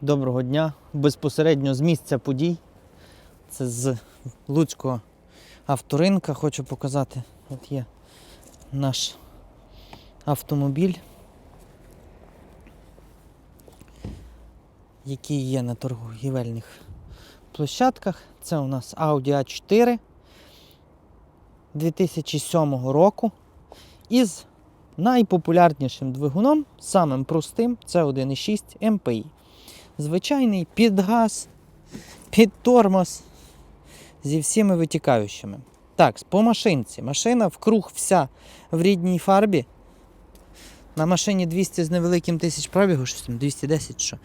Доброго дня. Безпосередньо з місця подій. Це з Луцького авторинка. Хочу показати. От є наш автомобіль, який є на торгівельних площадках. Це у нас Audi A4 2007 року із найпопулярнішим двигуном, самим простим, це 1,6 MPI. Звичайний під газ, під тормоз зі всіми витікаючими. Так, по машинці. Машина вкруг вся в рідній фарбі. На машині 200 з невеликим тисяч пробігу, щось там 210 що.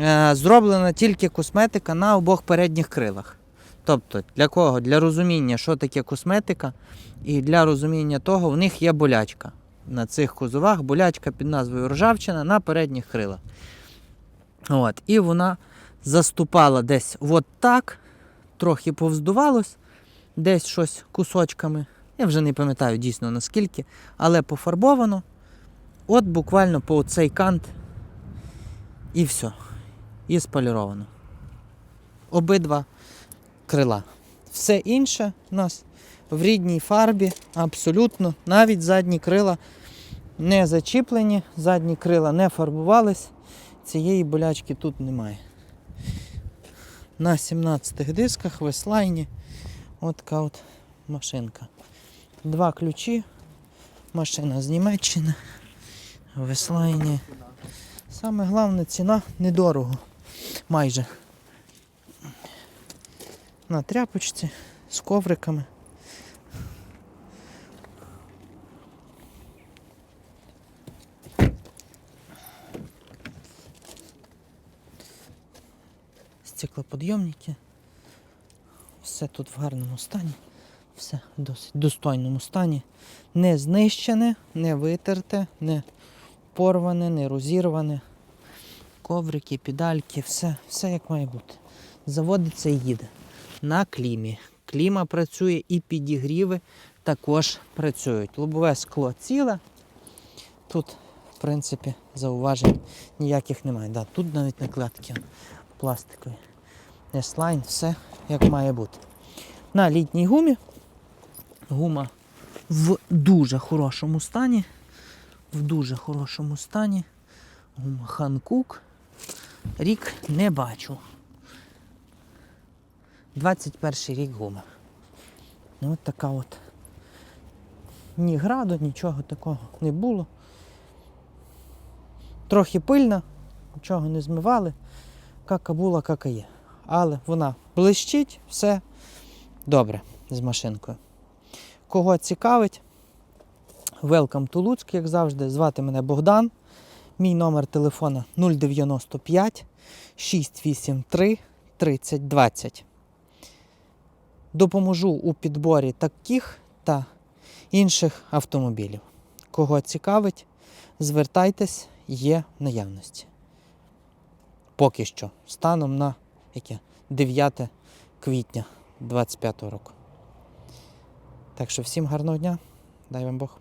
Е, зроблена тільки косметика на обох передніх крилах. Тобто, для кого? Для розуміння, що таке косметика, і для розуміння того, в них є болячка. На цих кузовах болячка під назвою ржавчина на передніх крилах. От, і вона заступала десь от так, трохи повздувалось, десь щось кусочками. Я вже не пам'ятаю дійсно наскільки, але пофарбовано. От буквально по цей кант і все. І споліровано. Обидва крила. Все інше у нас в рідній фарбі, абсолютно. Навіть задні крила не зачіплені, задні крила не фарбувались. Цієї болячки тут немає. На 17 дисках веслайні. От от машинка. Два ключі. Машина з Німеччини. Веслайні. Саме головне ціна недорого. Майже. На тряпочці з ковриками. Стеклоподйомники. Все тут в гарному стані, все в досить достойному стані. Не знищене, не витерте, не порване, не розірване. Коврики, педальки, все, все як має бути. Заводиться і їде. На клімі. Кліма працює і підігріви також працюють. Лобове скло ціле. Тут, в принципі, зауважень ніяких немає. Да, тут навіть накладки пластикові. S-Line, все як має бути. На літній гумі. Гума в дуже хорошому стані. В дуже хорошому стані. Гума Ханкук. Рік не бачу. 21 рік гума. Ну, от така от. Ні граду, нічого такого не було. Трохи пильна, нічого не змивали. Кака була, кака є. Але вона блищить, все добре з машинкою. Кого цікавить, welcome to Луцьк, як завжди, звати мене Богдан. Мій номер телефона 095 683 3020. Допоможу у підборі таких та інших автомобілів. Кого цікавить, звертайтесь, є в наявності. Поки що, станом на яке? 9 квітня 25 року. Так що всім гарного дня, дай вам Бог.